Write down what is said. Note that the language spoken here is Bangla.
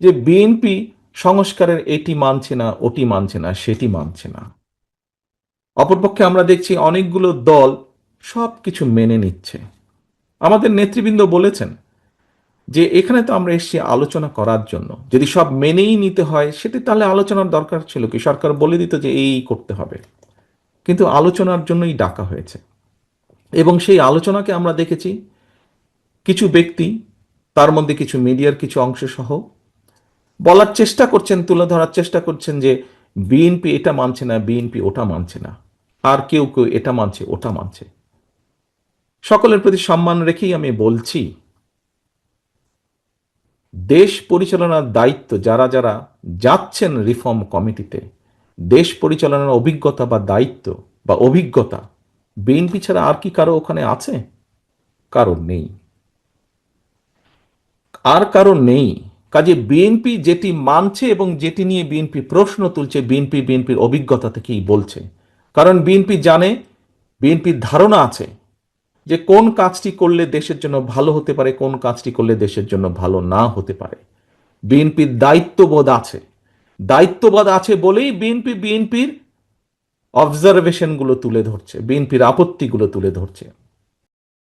যে বিএনপি সংস্কারের এটি মানছে না, ওটি মানছে না, সেটি মানছে না। অপরপক্ষে আমরা দেখছি অনেকগুলো দল সব কিছু মেনে নিচ্ছে। আমাদের নেতৃবৃন্দ বলেছেন যে এখানে তো আমরা এসেছি আলোচনা করার জন্য। যদি সব মেনেই নিতে হয়, সেটি তাহলে আলোচনার দরকার ছিল কি? সরকার বলে দিত যে এই করতে হবে। কিন্তু আলোচনার জন্যই ডাকা হয়েছে। এবং সেই আলোচনাকে আমরা দেখেছি। কিছু ব্যক্তি, তার মধ্যে কিছু মিডিয়ার কিছু অংশ সহ বলার চেষ্টা করছেন, তুলে ধরার চেষ্টা করছেন যে বিএনপি এটা মানছে না, বিএনপি ওটা মানছে না। আর কেউ কেউ এটা মানছে, ওটা মানছে। সকলের প্রতি সম্মান রেখেই আমি বলছি, দেশ পরিচালনার দায়িত্ব যারা যারা যাচ্ছেন রিফর্ম কমিটিতে, দেশ পরিচালনার অভিজ্ঞতা বা দায়িত্ব বা অভিজ্ঞতা, বিএনপি ছাড়া আর কি কারও ওখানে আছে? কারণ নেই। আর কারণ নেই। কাজে বিএনপি যেটি মানছে এবং যেটি নিয়ে বিএনপি প্রশ্ন তুলছে বিএনপি বিএনপির অভিজ্ঞতা থেকেই বলছে কারণ বিএনপি জানে বিএনপির ধারণা আছে যে কোন কাজটি করলে দেশের জন্য ভালো হতে পারে কোন কাজটি করলে দেশের জন্য ভালো না হতে পারে বিএনপির দায়িত্ববোধ আছে দায়িত্ববোধ আছে বলেই বিএনপি বিএনপির অবজারভেশনগুলো তুলে ধরছে বিএনপির আপত্তিগুলো তুলে ধরছে